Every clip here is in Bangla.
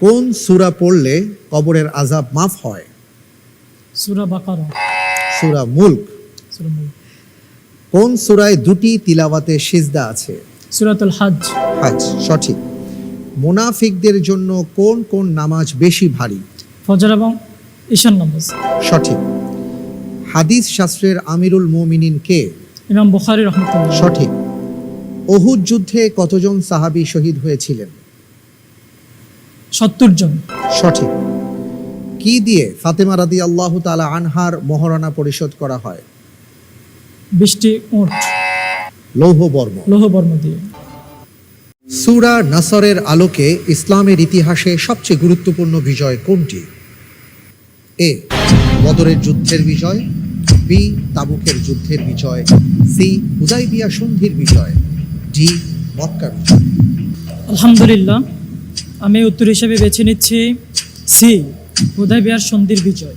কোন সুরা পড়লে কবরের আজাব মাফ হয়? সুরা বাকারা। সুরা মুলক। কোন সুরায় দুটি তিলাওয়াতে সিজদা আছে? সুরাতুল হাজ হাজ সঠিক। মুনাফিকদের জন্য কোন কোন নামাজ বেশি ভারী? ফজর এবং ঈশান নামাজ। সঠিক। হাদিস শাস্ত্রের আমিরুল মুমিনিন কে? ইমাম বুখারি রহমতুল্লাহ। সঠিক। অহুদ যুদ্ধে কতজন সাহাবী শহীদ হয়েছিলেন? সত্তর জন। সঠিক। কি দিয়ে ফাতেমা রাদি আল্লাহ তালা আনহার মহারণা পরিশোধ করা হয়? বৃষ্টি উঁট। লৌহ বর্ম। লৌহ বর্ম দিয়ে। সুরা নাসরের আলোকে ইসলামের ইতিহাসে সবচেয়ে গুরুত্বপূর্ণ বিজয় কোনটি? এ বদরের যুদ্ধের বিজয় বি তাবুকের যুদ্ধের বিজয় সি হুদাইবিয়া সন্ধির বিজয় ডি মক্কা বিজয়। আলহামদুলিল্লাহ আমি উত্তর হিসেবে বেছে নিচ্ছি সি হুদাই বিহার সন্ধির বিজয়।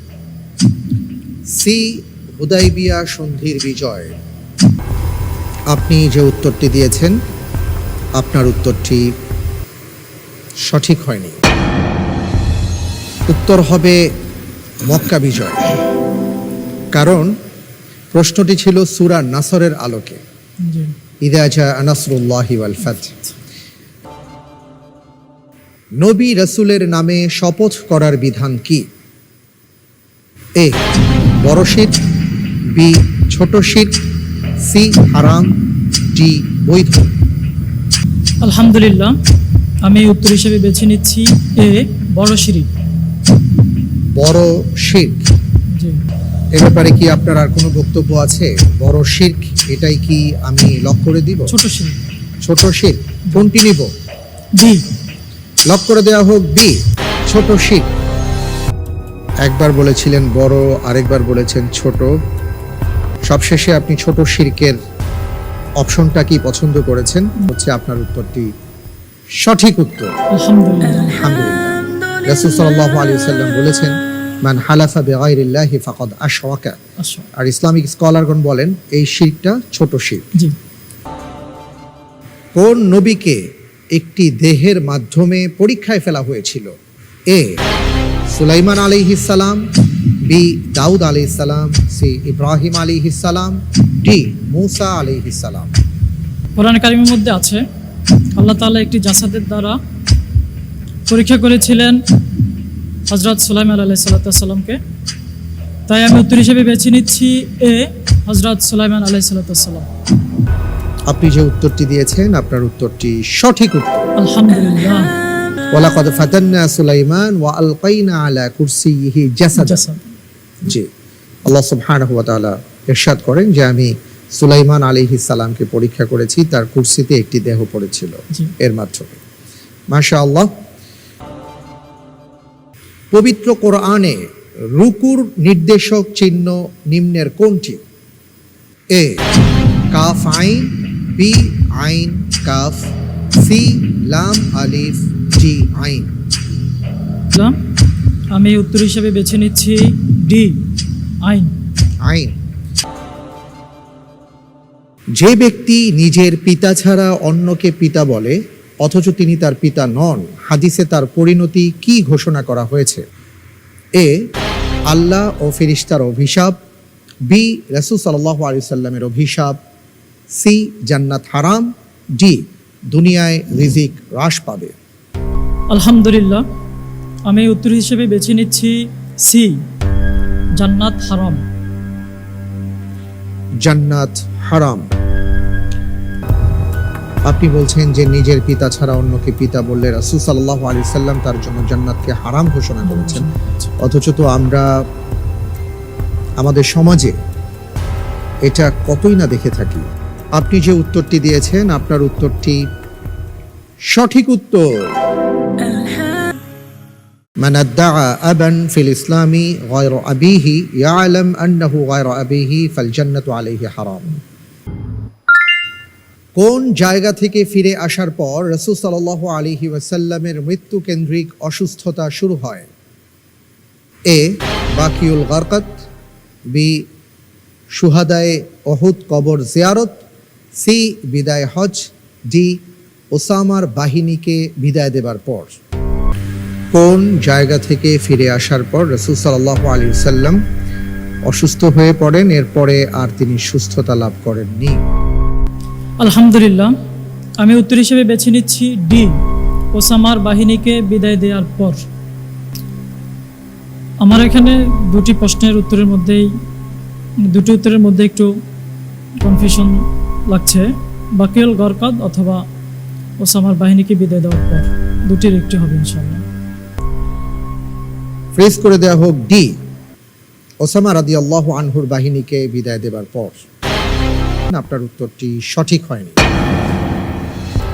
সি হুদাইবিয়া সন্ধির বিজয়। আপনি যে উত্তরটি দিয়েছেন আপনার উত্তরটি সঠিক হয়নি। উত্তর হবে মক্কা বিজয়। কারণ প্রশ্নটি ছিল সুরা নাসরের আলোকে। জি। ইদা জা আনাসরুল্লাহি ওয়াল ফাত নবী রসুলের নামে শপথ করার বিধান কি? এ বড় শির বি ছোট শির সি হারাম ডি বৈধ। আলহামদুলিল্লাহ আমি উত্তর হিসেবে বেছে নিচ্ছি এ বড় সিঁড়ি বড় শির জি। এ ব্যাপারে কি আপনার আর কোনো বক্তব্য আছে? বড় শির্ক এটাই কি আমি লক করে দিব? ছোট সিঁড়ি ছোট শির কোনটি নিব? বি লক করে দেওয়া হোক বি ছোট শির একবার বলেছিলেন বড় আরেকবার বলেছেন ছোট। সবশেষে আপনি ছোট শিরকের অপশনটা কি পছন্দ করেছেন? হচ্ছে আপনার উত্তরটি সঠিক উত্তর। আলহামদুলিল্লাহ। আলহামদুলিল্লাহ রাসূল সাল্লাল্লাহু আলাইহি সাল্লাম বলেছেন মান হালাফা বিগাইরিল্লাহি ফাকাদ আশরাকা আর ইসলামিক স্কলারগণ বলেন এই শিরকটা ছোট শির। জি। কোন নবীকে একটি দেহের মাধ্যমে পরীক্ষায় ফেলা হয়েছিল। এ সুলাইমান আলাইহিসালাম বি দাউদ আলাইহিসালাম সি ইব্রাহিম আলাইহিসালাম ডি মুসা আলাইহিসালাম কোরআন কারিমের মধ্যে আছে, আল্লাহ তাআলা একটি জাসাদের দ্বারা পরীক্ষা করেছিলেন হজরত সুলাইমান আলাহ সাল্লাতামকে তাই আমি উত্তর হিসেবে বেছে নিচ্ছি, এ হজরত সুলাইমান আলাহ সাল্লাতাম আপনি যে উত্তরটি দিয়েছেন আপনার উত্তরটি সঠিক উত্তর। আলহামদুলিল্লাহ। ওয়ালাকাদ ফাতান্না সুলাইমান ওয়া আলকাইনা আলা কুরসিহি জাসাদ। জাসাদ। জি। আল্লাহ সুবহানাহু ওয়া তাআলা ইরশাদ করেন যে আমি সুলাইমান আলাইহিস সালামকে পরীক্ষা করেছি তার কুরসিতে একটি দেহ পড়েছিল এর মাধ্যমে। মাশা আল্লাহ পবিত্র কোরআনে রুকুর নির্দেশক চিহ্ন নিম্নের কোনটি? এ কাফ আইন বি আইন কাফ সি লাম আলিফ জি আইন। আমি উত্তর হিসেবে বেছে নিচ্ছি ডি আইন আইন যে ব্যক্তি নিজের পিতা ছাড়া অন্যকে পিতা বলে অথচ তিনি তার পিতা নন হাদিসে তার পরিণতি কি ঘোষণা করা হয়েছে? এ আল্লাহ ও ফিরিস্তার অভিশাপ বি রসুল সাল্লাহ আলি সাল্লামের অভিশাপ সি জান্নাত হারাম ডি দুনিয়ায় রিজিক হ্রাস পাবে। আলহামদুলিল্লাহ আমি উত্তর হিসেবে বেছে নিচ্ছি সি জান্নাত হারাম। জান্নাত হারাম। আপনি বলছেন যে নিজের পিতা ছাড়া অন্যকে পিতা বললে রাসূল সাল্লাল্লাহু আলাইহি সাল্লাম তার জন্য জান্নাতকে হারাম ঘোষণা করেছেন। অথচ তো আমরা আমাদের সমাজে এটা কতই না দেখে থাকি। আপনি যে উত্তরটি দিয়েছেন আপনার উত্তরটি সঠিক উত্তর من ادعى أبا في الإسلام غير أبيه يعلم أنه غير أبيه فالجنة عليه حرام কোন জায়গা থেকে ফিরে আসার পর রসুল সাল্লাহ আলিহি ওয়াসাল্লামের মৃত্যু কেন্দ্রিক অসুস্থতা শুরু হয় এ বাকিউল গারকাত বি সুহাদায়ে অহুদ কবর জিয়ারত সি, বিদায় হজ, ডি, ওসামার বাহিনীকে বিদায় দেবার পর। কোন জায়গা থেকে ফিরে আসার পর রসুল সাল্লাহ আলী সাল্লাম অসুস্থ হয়ে পড়েন, এরপরে আর তিনি সুস্থতা লাভ করেননি। আলহামদুলিল্লাহ, আমি উত্তর হিসেবে বেছে নিচ্ছি ডি, ওসামার বাহিনীকে বিদায় দেওয়ার পর। আমার এখানে দুটি প্রশ্নের উত্তরের মধ্যেই, দুটি উত্তরের মধ্যে একটু কনফিউশন লাগছে। বাকিউল গরকাদ অথবা ওসামার বাহিনীকে বিদায় দেওয়ার পর দুটির একটি হবে ইনশাল্লাহ ফ্রেজ করে দেওয়া হোক ডি ওসামা রাদি আল্লাহ আনহুর বাহিনীকে বিদায় দেবার পর। আপনার উত্তরটি সঠিক হয়নি।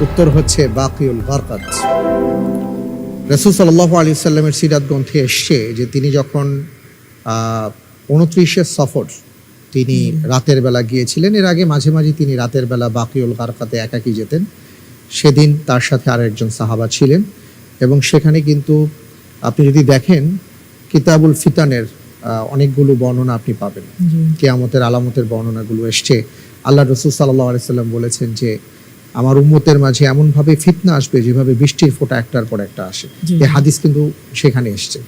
উত্তর হচ্ছে বাকিউল গরকাত রসুল সাল্লাহ আলী সাল্লামের সিরাত গ্রন্থে এসছে যে তিনি যখন উনত্রিশের সফর তিনি রাতের বেলা গিয়েছিলেন। এর আগে মাঝে মাঝে তিনি রাতের বেলা বাকিউল গারকাতে একাকি যেতেন। সেদিন তার সাথে আর একজন সাহাবা ছিলেন এবং সেখানে কিন্তু আপনি যদি দেখেন কিতাবুল ফিতানের অনেকগুলো বর্ণনা আপনি পাবেন। কেয়ামতের আলামতের বর্ণনাগুলো এসছে। আল্লাহ রসুল সাল্লাহ আলাইসাল্লাম বলেছেন যে আমার উম্মতের মাঝে এমনভাবে ফিতনা আসবে যেভাবে বৃষ্টির ফোঁটা একটার পর একটা আসে। এই হাদিস কিন্তু সেখানে এসছে।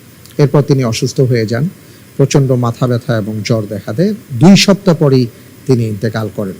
এরপর তিনি অসুস্থ হয়ে যান। প্রচণ্ড মাথা ব্যথা এবং জ্বর দেখা দেয়। দুই সপ্তাহ পরেই তিনি ইন্তেকাল করেন।